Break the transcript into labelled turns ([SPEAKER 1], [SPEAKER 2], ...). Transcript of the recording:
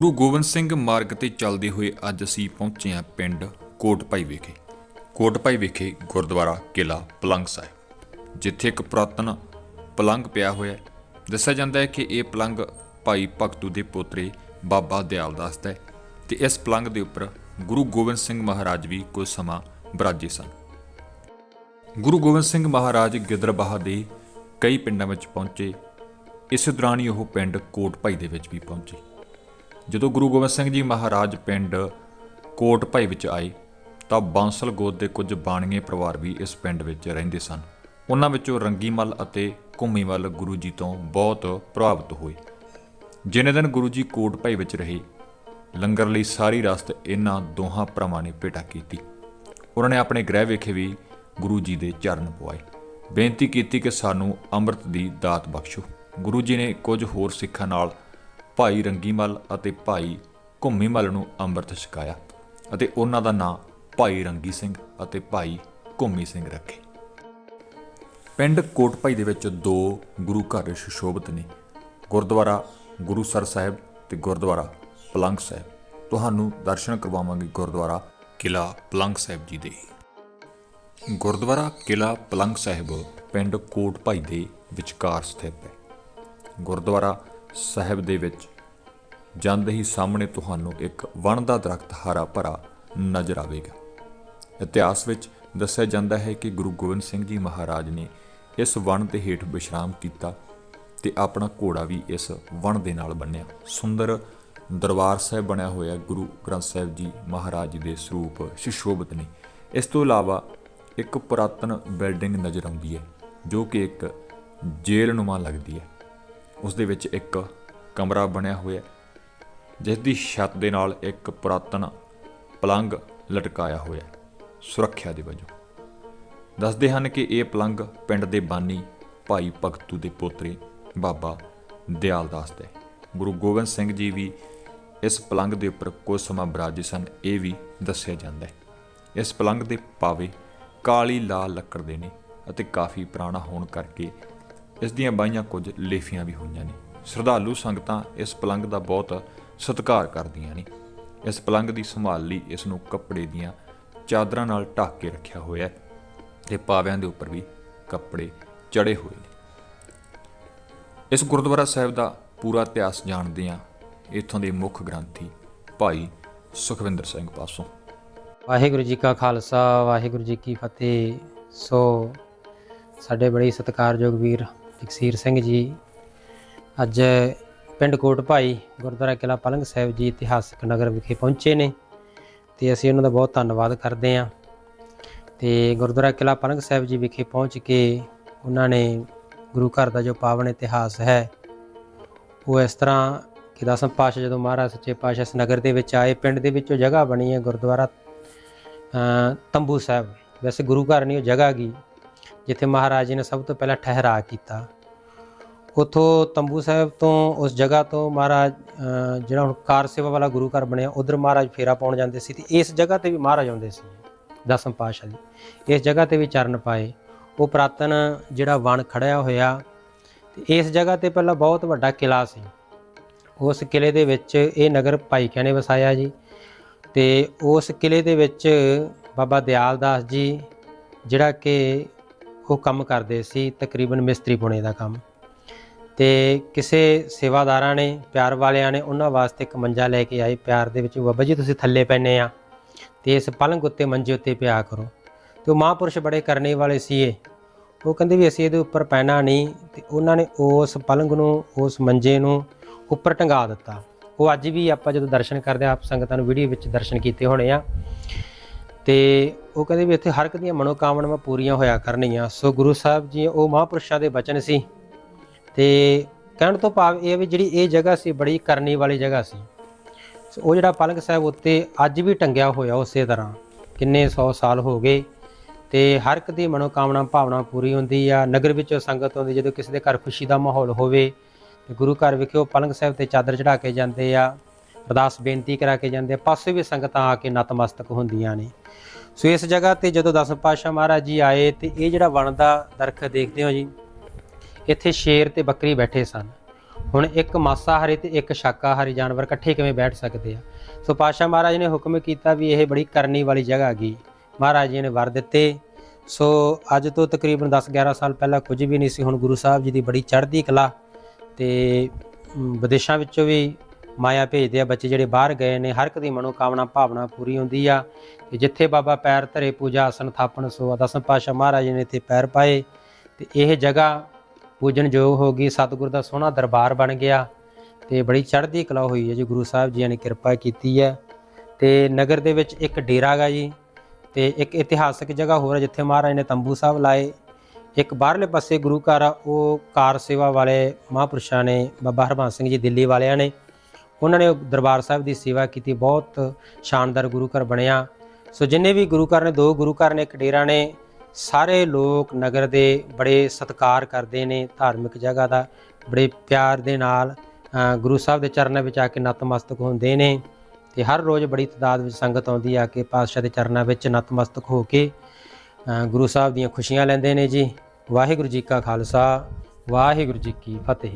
[SPEAKER 1] ਗੁਰੂ ਗੋਬਿੰਦ ਸਿੰਘ ਮਾਰਗ ਤੇ ਚੱਲਦੇ ਹੋਏ ਅੱਜ ਅਸੀਂ ਪਹੁੰਚੇ ਹਾਂ ਪਿੰਡ ਕੋਟਪਾਈ ਵਿਖੇ। ਕੋਟਪਾਈ ਵਿਖੇ ਗੁਰਦੁਆਰਾ ਕਿਲਾ ਪਲੰਗ ਸਾਹਿਬ, ਜਿੱਥੇ ਇੱਕ ਪੁਰਾਤਨ ਪਲੰਗ ਪਿਆ ਹੋਇਆ ਹੈ। ਦੱਸਿਆ ਜਾਂਦਾ ਹੈ ਕਿ ਇਹ ਪਲੰਗ ਭਾਈ ਭਗਤੂ ਦੇ ਪੋਤਰੇ ਬਾਬਾ ਦਿਆਲਦਾਸ ਦਾ ਹੈ ਤੇ ਇਸ ਪਲੰਗ ਦੇ ਉੱਪਰ ਗੁਰੂ ਗੋਬਿੰਦ ਸਿੰਘ ਮਹਾਰਾਜ ਵੀ ਕੁਝ ਸਮਾਂ ਬਰਾਜੇ ਸਨ। ਗੁਰੂ ਗੋਬਿੰਦ ਸਿੰਘ ਮਹਾਰਾਜ ਗਿੱਦਰਬਾਹ ਦੇ ਕਈ ਪਿੰਡਾਂ ਵਿੱਚ ਪਹੁੰਚੇ। ਇਸੇ ਦੌਰਾਨ ਹੀ ਉਹ ਪਿੰਡ ਕੋਟਪਾਈ ਦੇ ਵਿੱਚ ਵੀ ਪਹੁੰਚੇ। ਜਦੋਂ ਗੁਰੂ ਗੋਬਿੰਦ ਸਿੰਘ ਜੀ ਮਹਾਰਾਜ ਪਿੰਡ ਕੋਟ ਭਾਈ ਵਿੱਚ ਆਏ, ਤਾਂ ਬਾਂਸਲ ਗੋਦ ਦੇ ਕੁਝ ਬਾਣੀਏ ਪਰਿਵਾਰ ਵੀ ਇਸ ਪਿੰਡ ਵਿੱਚ ਰਹਿੰਦੇ ਸਨ। ਉਹਨਾਂ ਵਿੱਚੋਂ ਰੰਗੀਮਲ ਅਤੇ ਘੁੰਮੀਮਲ ਗੁਰੂ ਜੀ ਤੋਂ ਬਹੁਤ ਪ੍ਰਭਾਵਿਤ ਹੋਏ। ਜਿਨੇ ਦਿਨ ਗੁਰੂ ਜੀ ਕੋਟ ਭਾਈ ਵਿੱਚ ਰਹੇ, ਲੰਗਰ ਲਈ ਸਾਰੀ ਰਸਤ ਇਹਨਾਂ ਦੋਹਾਂ ਭਰਾਵਾਂ ਨੇ ਭੇਟਾ ਕੀਤੀ। ਉਹਨਾਂ ਨੇ ਆਪਣੇ ਗ੍ਰਹਿ ਵਿਖੇ ਵੀ ਗੁਰੂ ਜੀ ਦੇ ਚਰਨ ਪਵਾਏ। ਬੇਨਤੀ ਕੀਤੀ ਕਿ ਸਾਨੂੰ ਅੰਮ੍ਰਿਤ ਦੀ ਦਾਤ ਬਖਸ਼ੋ। ਗੁਰੂ ਜੀ ਨੇ ਕੁਝ ਹੋਰ ਸਿੱਖਾਂ ਨਾਲ ਭਾਈ ਰੰਗੀਮਲ ਅਤੇ ਭਾਈ ਘੁੰਮੀਮਲ ਨੂੰ ਅੰਮ੍ਰਿਤ ਛਕਾਇਆ ਅਤੇ ਉਹਨਾਂ ਦਾ ਨਾਂ ਭਾਈ ਰੰਗੀ ਸਿੰਘ ਅਤੇ ਭਾਈ ਘੁੰਮੀ ਸਿੰਘ ਰੱਖੇ। ਪਿੰਡ ਕੋਟਪਾਈ ਦੇ ਵਿੱਚ ਦੋ ਗੁਰੂ ਘਰ ਸੁਸ਼ੋਭਿਤ ਨੇ। ਗੁਰਦੁਆਰਾ ਗੁਰੂਸਰ ਸਾਹਿਬ ਤੇ ਗੁਰਦੁਆਰਾ ਪਲੰਗ ਸਾਹਿਬ। ਤੁਹਾਨੂੰ ਦਰਸ਼ਨ ਕਰਵਾਵਾਂਗੇ ਗੁਰਦੁਆਰਾ ਕਿਲਾ ਪਲੰਗ ਸਾਹਿਬ ਜੀ ਦੇ। ਗੁਰਦੁਆਰਾ ਕਿਲਾ ਪਲੰਗ ਸਾਹਿਬ ਪਿੰਡ ਕੋਟਪਾਈ ਦੇ ਵਿਚਕਾਰ ਸਥਿਤ ਹੈ। ਗੁਰਦੁਆਰਾ ਸਾਹਿਬ ਦੇ ਵਿੱਚ ਜਾਂਦੇ ਹੀ ਸਾਹਮਣੇ ਤੁਹਾਨੂੰ ਇੱਕ ਵਣ ਦਾ ਦਰਖਤ ਹਰਾ ਭਰਾ ਨਜ਼ਰ ਆਵੇਗਾ। ਇਤਿਹਾਸ ਵਿੱਚ ਦੱਸਿਆ ਜਾਂਦਾ ਹੈ ਕਿ ਗੁਰੂ ਗੋਬਿੰਦ ਸਿੰਘ ਜੀ ਮਹਾਰਾਜ ਨੇ ਇਸ ਵਣ ਦੇ ਹੇਠ ਵਿਸ਼ਰਾਮ ਕੀਤਾ ਤੇ ਆਪਣਾ ਘੋੜਾ ਵੀ ਇਸ ਵਣ ਦੇ ਨਾਲ ਬੰਨਿਆ। ਸੁੰਦਰ ਦਰਬਾਰ ਸਾਹਿਬ ਬਣਿਆ ਹੋਇਆ ਗੁਰੂ ਗ੍ਰੰਥ ਸਾਹਿਬ ਜੀ ਮਹਾਰਾਜ ਜੀ ਦੇ ਸਰੂਪ ਸ਼ਿਸ਼ੋਭਤ ਨੇ। ਇਸ ਤੋਂ ਇਲਾਵਾ ਇੱਕ ਪੁਰਾਤਨ ਬਿਲਡਿੰਗ ਨਜ਼ਰ ਆਉਂਦੀ ਹੈ, ਜੋ ਕਿ ਇੱਕ ਜੇਲ੍ਹ ਨੁਮਾ ਲੱਗਦੀ ਹੈ। ਉਸ ਦੇ ਵਿੱਚ ਇੱਕ ਕਮਰਾ ਬਣਿਆ ਹੋਇਆ ਜਿਸ ਦੀ ਛੱਤ ਦੇ ਨਾਲ ਇੱਕ ਪੁਰਾਤਨ ਪਲੰਗ ਲਟਕਾਇਆ ਹੋਇਆ ਹੈ, ਸੁਰੱਖਿਆ ਦੇ ਵਜੋਂ। ਦੱਸਦੇ ਹਨ ਕਿ ਇਹ ਪਲੰਗ ਪਿੰਡ ਦੇ ਬਾਨੀ ਭਾਈ ਭਗਤੂ ਦੇ ਪੋਤਰੇ ਬਾਬਾ ਦਿਆਲਦਾਸ ਦਾ ਗੁਰੂ ਗੋਬਿੰਦ ਸਿੰਘ ਜੀ ਵੀ ਇਸ ਪਲੰਗ ਦੇ ਉੱਪਰ ਕੁਝ ਸਮਾਂ ਬਿਰਾਜੇ ਸਨ ਇਹ ਵੀ ਦੱਸਿਆ ਜਾਂਦਾ ਹੈ। ਇਸ ਪਲੰਗ ਦੇ ਪਾਵੇ ਕਾਲੀ ਲਾਲ ਲੱਕੜ ਦੇ ਨੇ ਅਤੇ ਕਾਫੀ ਪੁਰਾਣਾ ਹੋਣ ਕਰਕੇ ਇਸ ਦੀਆਂ ਬਾਈਆਂ ਕੁਝ ਲੇਫੀਆਂ ਵੀ ਹੋਈਆਂ ਨੇ। ਸ਼ਰਧਾਲੂ ਸੰਗਤਾਂ ਇਸ ਪਲੰਗ ਦਾ ਬਹੁਤ ਸਤਿਕਾਰ ਕਰਦੀਆਂ ਨੇ। ਇਸ ਪਲੰਗ ਦੀ ਸੰਭਾਲ ਲਈ ਇਸ ਨੂੰ ਕੱਪੜੇ ਦੀਆਂ ਚਾਦਰਾਂ ਨਾਲ ਢੱਕ ਕੇ ਰੱਖਿਆ ਹੋਇਆ ਹੈ ਤੇ ਪਾਵਿਆਂ ਦੇ ਉੱਪਰ ਵੀ ਕੱਪੜੇ ਚੜੇ ਹੋਏ ਨੇ। ਇਸ ਗੁਰਦੁਆਰਾ ਸਾਹਿਬ ਦਾ ਪੂਰਾ ਇਤਿਹਾਸ ਜਾਣਦੇ ਹਾਂ। ਇੱਥੋਂ ਦੇ ਮੁੱਖ ਗ੍ਰੰਥੀ ਭਾਈ ਸੁਖਵਿੰਦਰ ਸਿੰਘ ਪਾਸੋਂ।
[SPEAKER 2] ਵਾਹਿਗੁਰੂ ਜੀ ਕਾ ਖਾਲਸਾ, ਵਾਹਿਗੁਰੂ ਜੀ ਕੀ ਫਤਿਹ। ਸੋ ਸਾਡੇ ਬੜੇ ਸਤਿਕਾਰਯੋਗ ਵੀਰ ਜਗਸੀਰ ਸਿੰਘ ਜੀ, ਅੱਜ ਪਿੰਡ ਕੋਟ ਭਾਈ ਗੁਰਦੁਆਰਾ ਕਿਲਾ ਪਲੰਗ ਸਾਹਿਬ ਜੀ ਇਤਿਹਾਸਕ ਨਗਰ ਵਿਖੇ ਪਹੁੰਚੇ ਨੇ ਤੇ ਅਸੀਂ ਉਹਨਾਂ ਦਾ ਬਹੁਤ ਧੰਨਵਾਦ ਕਰਦੇ ਹਾਂ। ਤੇ ਗੁਰਦੁਆਰਾ ਕਿਲਾ ਪਲੰਗ ਸਾਹਿਬ ਜੀ ਵਿਖੇ ਪਹੁੰਚ ਕੇ ਉਹਨਾਂ ਨੇ ਗੁਰੂ ਘਰ ਦਾ ਜੋ ਪਾਵਨ ਇਤਿਹਾਸ ਹੈ, ਉਹ ਇਸ ਤਰ੍ਹਾਂ ਕਿ ਦਸਮ ਪਾਤਸ਼ਾਹ ਜਦੋਂ ਮਹਾਰਾਜ ਸੱਚੇ ਪਾਤਸ਼ਾਹ ਇਸ ਨਗਰ ਦੇ ਵਿੱਚ ਆਏ, ਪਿੰਡ ਦੇ ਵਿੱਚ ਉਹ ਜਗ੍ਹਾ ਬਣੀ ਹੈ ਗੁਰਦੁਆਰਾ ਤੰਬੂ ਸਾਹਿਬ। ਵੈਸੇ ਗੁਰੂ ਘਰ ਨਹੀਂ, ਉਹ ਜਗ੍ਹਾ ਗਈ, ਜਿੱਥੇ ਮਹਾਰਾਜ ਜੀ ਨੇ ਸਭ ਤੋਂ ਪਹਿਲਾਂ ਠਹਿਰਾ ਕੀਤਾ। ਉਥੋਂ ਤੰਬੂ ਸਾਹਿਬ ਤੋਂ, ਉਸ ਜਗ੍ਹਾ ਤੋਂ ਮਹਾਰਾਜ ਜਿਹੜਾ ਹੁਣ ਕਾਰ ਸੇਵਾ ਵਾਲਾ ਗੁਰੂ ਘਰ ਬਣਿਆ, ਉਧਰ ਮਹਾਰਾਜ ਫੇਰਾ ਪਾਉਣ ਜਾਂਦੇ ਸੀ ਤੇ ਇਸ ਜਗ੍ਹਾ ਤੇ ਵੀ ਮਹਾਰਾਜ ਆਉਂਦੇ ਸੀ, ਦਸਮ ਪਾਤਸ਼ਾਹ ਜੀ। ਇਸ ਜਗ੍ਹਾ ਤੇ ਵੀ ਚਰਨ ਪਾਏ। ਉਹ ਪ੍ਰਾਤਨ ਜਿਹੜਾ ਵਣ ਖੜਿਆ ਹੋਇਆ, ਤੇ ਇਸ ਜਗ੍ਹਾ ਤੇ ਪਹਿਲਾਂ ਬਹੁਤ ਵੱਡਾ ਕਿਲਾ ਸੀ। ਉਸ ਕਿਲੇ ਦੇ ਵਿੱਚ ਇਹ ਨਗਰ ਭਾਈ ਨੇ ਵਸਾਇਆ ਜੀ। ਤੇ ਉਸ ਕਿਲੇ ਦੇ ਵਿੱਚ ਬਾਬਾ ਦਿਆਲ ਦਾਸ ਜੀ, ਜਿਹੜਾ ਕਿ ਉਹ ਕੰਮ ਕਰਦੇ ਸੀ, ਤਕਰੀਬਨ ਮਿਸਤਰੀ ਪੁਣੇ ਦਾ ਕੰਮ। ਤੇ ਕਿਸੇ ਸੇਵਾਦਾਰਾਂ ਨੇ, ਪਿਆਰ ਵਾਲਿਆਂ ਨੇ ਉਹਨਾਂ ਵਾਸਤੇ ਇੱਕ ਮੰਜਾ ਲੈ ਕੇ ਆਏ ਪਿਆਰ ਦੇ ਵਿੱਚ ਬਾਬਾ ਜੀ, ਤੁਸੀਂ ਥੱਲੇ ਪੈਨੇ ਆ ਤੇ ਇਸ ਪਲੰਗ ਉੱਤੇ ਮੰਜੇ ਉੱਤੇ ਪਿਆ ਕਰੋ। ਤੇ ਉਹ ਮਹਾਂਪੁਰਸ਼ ਬੜੇ ਕਰਨੇ ਵਾਲੇ ਸੀ ਇਹ ਉਹ ਕਹਿੰਦੇ ਵੀ ਅਸੀਂ ਇਹਦੇ ਉੱਪਰ ਪੈਣਾ ਨਹੀਂ ਤੇ ਉਹਨਾਂ ਨੇ ਉਸ ਪਲੰਗ ਨੂੰ, ਉਸ ਮੰਜੇ ਨੂੰ ਉੱਪਰ ਟੰਗਾ ਦਿੱਤਾ। ਉਹ ਅੱਜ ਵੀ ਆਪਾਂ ਜਦੋਂ ਦਰਸ਼ਨ ਕਰਦੇ ਆ ਆਪ ਸੰਗਤਾਂ ਨੂੰ ਵੀਡੀਓ ਵਿੱਚ ਦਰਸ਼ਨ ਕੀਤੇ ਹੋਣੇ ਆ। ਤੇ ਉਹ ਕਹਿੰਦੇ ਵੀ ਇੱਥੇ ਹਰ ਇੱਕ ਦੀਆਂ ਮਨੋਕਾਮਨਾਵਾਂ ਪੂਰੀਆਂ ਹੋਇਆ ਕਰਨੀਆਂ। ਸੋ ਗੁਰੂ ਸਾਹਿਬ ਜੀ, ਉਹ ਮਹਾਂਪੁਰਸ਼ਾਂ ਦੇ ਬਚਨ ਸੀ। ਤੇ ਕਹਿਣ ਤੋਂ ਭਾਵ ਇਹ ਵੀ ਜਿਹੜੀ ਇਹ ਜਗ੍ਹਾ ਸੀ, ਬੜੀ ਕਰਨੀ ਵਾਲੀ ਜਗ੍ਹਾ ਸੀ। ਸੋ ਉਹ ਜਿਹੜਾ ਪਲੰਗ ਸਾਹਿਬ ਉੱਤੇ ਅੱਜ ਵੀ ਟੰਗਿਆ ਹੋਇਆ ਉਸੇ ਤਰ੍ਹਾਂ, ਕਿੰਨੇ 100 ਸਾਲ ਹੋ ਗਏ ਤੇ ਹਰ ਇੱਕ ਦੀ ਮਨੋਕਾਮਨਾ, ਭਾਵਨਾ ਪੂਰੀ ਹੁੰਦੀ ਆ। ਨਗਰ ਵਿੱਚੋਂ ਸੰਗਤ ਆਉਂਦੀ, ਜਦੋਂ ਕਿਸੇ ਦੇ ਘਰ ਖੁਸ਼ੀ ਦਾ ਮਾਹੌਲ ਹੋਵੇ, ਤੇ ਗੁਰੂ ਘਰ ਵਿਖੇ ਉਹ ਪਲੰਗ ਸਾਹਿਬ ਤੇ ਚਾਦਰ ਚੜਾ ਕੇ ਜਾਂਦੇ ਆ, ਅਰਦਾਸ ਬੇਨਤੀ ਕਰਾ ਕੇ ਜਾਂਦੇ ਆ। ਪਾਸੇ ਵੀ ਸੰਗਤਾਂ ਆ ਕੇ ਨਤਮਸਤਕ ਹੁੰਦੀਆਂ ਨੇ। ਸੋ ਇਸ ਜਗ੍ਹਾ ਤੇ ਜਦੋਂ ਦਸਮ ਪਾਤਸ਼ਾਹ ਮਹਾਰਾਜ ਜੀ ਆਏ, ਤੇ ਇਹ ਜਿਹੜਾ ਵਣ ਦਾ ਦਰਖਤ ਦੇਖਦੇ ਹੋ ਜੀ ਇੱਥੇ ਸ਼ੇਰ ਤੇ ਬੱਕਰੀ ਬੈਠੇ ਸਨ। ਹੁਣ ਇੱਕ ਮਾਸਾਹਾਰੀ ਤੇ ਇੱਕ ਸ਼ਾਕਾਹਾਰੀ ਜਾਨਵਰ ਇਕੱਠੇ ਕਿਵੇਂ ਬੈਠ ਸਕਦੇ ਆ? ਸੋ ਪਾਸ਼ਾ ਮਹਾਰਾਜ ਨੇ ਹੁਕਮ ਕੀਤਾ ਵੀ ਇਹ ਬੜੀ ਕਰਨੀ ਵਾਲੀ ਜਗ੍ਹਾ ਹੈਗੀ ਮਹਾਰਾਜ ਜੀ ਨੇ ਵਰ ਦਿੱਤੇ। ਸੋ ਅੱਜ ਤੋਂ ਤਕਰੀਬਨ 10-11 ਸਾਲ ਪਹਿਲਾਂ ਕੁਝ ਵੀ ਨਹੀਂ ਸੀ, ਹੁਣ ਗੁਰੂ ਸਾਹਿਬ ਜੀ ਦੀ ਬੜੀ ਚੜ੍ਹਦੀ ਕਲਾ ਤੇ ਵਿਦੇਸ਼ਾਂ ਵਿੱਚੋਂ ਵੀ ਮਾਇਆ ਭੇਜਦੇ ਆ ਬੱਚੇ ਜਿਹੜੇ ਬਾਹਰ ਗਏ ਨੇ। ਹਰ ਇੱਕ ਦੀ ਮਨੋਕਾਮਨਾ, ਭਾਵਨਾ ਪੂਰੀ ਹੁੰਦੀ ਆ ਤੇ ਜਿੱਥੇ ਬਾਬਾ ਪੈਰ ਧਰੇ, ਪੂਜਾ, ਆਸਨ, ਥਾਪਣ ਸੋ ਦਸਮ ਪਾਸ਼ਾ ਮਹਾਰਾਜ ਜੀ ਨੇ ਇੱਥੇ ਪੈਰ ਪਾਏ ਤੇ ਇਹ ਜਗ੍ਹਾ ਪੂਜਨਯੋਗ ਹੋ ਗਈ, ਸਤਿਗੁਰ ਦਾ ਸੋਹਣਾ ਦਰਬਾਰ ਬਣ ਗਿਆ ਤੇ ਬੜੀ ਚੜ੍ਹਦੀ ਕਲਾ ਹੋਈ ਹੈ ਜੀ, ਗੁਰੂ ਸਾਹਿਬ ਜੀ ਨੇ ਕਿਰਪਾ ਕੀਤੀ ਹੈ। ਤੇ ਨਗਰ ਦੇ ਵਿੱਚ ਇੱਕ ਡੇਰਾ ਗਾ ਜੀ ਤੇ ਇੱਕ ਇਤਿਹਾਸਕ ਜਗ੍ਹਾ ਹੋਰ ਹੈ ਜਿੱਥੇ ਮਹਾਰਾਜ ਨੇ ਤੰਬੂ ਸਾਹਿਬ ਲਾਏ। ਇੱਕ ਬਾਹਰਲੇ ਪਾਸੇ ਗੁਰੂ ਘਰ ਆ, ਉਹ ਕਾਰ ਸੇਵਾ ਵਾਲੇ ਮਹਾਂਪੁਰਸ਼ਾਂ ਨੇ, ਬਾਬਾ ਹਰਬੰਸ ਸਿੰਘ ਜੀ ਦਿੱਲੀ ਵਾਲਿਆਂ ਨੇ, ਉਹਨਾਂ ਨੇ ਦਰਬਾਰ ਸਾਹਿਬ ਦੀ ਸੇਵਾ ਕੀਤੀ, ਬਹੁਤ ਸ਼ਾਨਦਾਰ ਗੁਰੂ ਘਰ ਬਣਿਆ। ਸੋ ਜਿੰਨੇ ਵੀ ਗੁਰੂ ਘਰ ਨੇ, ਦੋ ਗੁਰੂ ਘਰ ਨੇ, ਇੱਕ ਡੇਰਾ ਨੇ ਸਾਰੇ ਲੋਕ ਨਗਰ ਦੇ ਬੜੇ ਸਤਿਕਾਰ ਕਰਦੇ ਨੇ ਧਾਰਮਿਕ ਜਗ੍ਹਾ ਦਾ, ਬੜੇ ਪਿਆਰ ਦੇ ਨਾਲ ਗੁਰੂ ਸਾਹਿਬ ਦੇ ਚਰਨਾਂ ਵਿੱਚ ਆ ਕੇ ਨਤਮਸਤਕ ਹੁੰਦੇ ਨੇ ਤੇ ਹਰ ਰੋਜ਼ ਬੜੀ ਤਦਾਦ ਵਿੱਚ ਸੰਗਤ ਆਉਂਦੀ ਆ ਕੇ ਪਾਤਸ਼ਾਹ ਦੇ ਚਰਨਾਂ ਵਿੱਚ ਨਤਮਸਤਕ ਹੋ ਕੇ ਗੁਰੂ ਸਾਹਿਬ ਦੀਆਂ ਖੁਸ਼ੀਆਂ ਲੈਂਦੇ ਨੇ ਜੀ। ਵਾਹਿਗੁਰੂ ਜੀ ਕਾ ਖਾਲਸਾ, ਵਾਹਿਗੁਰੂ ਜੀ ਕੀ ਫਤਿਹ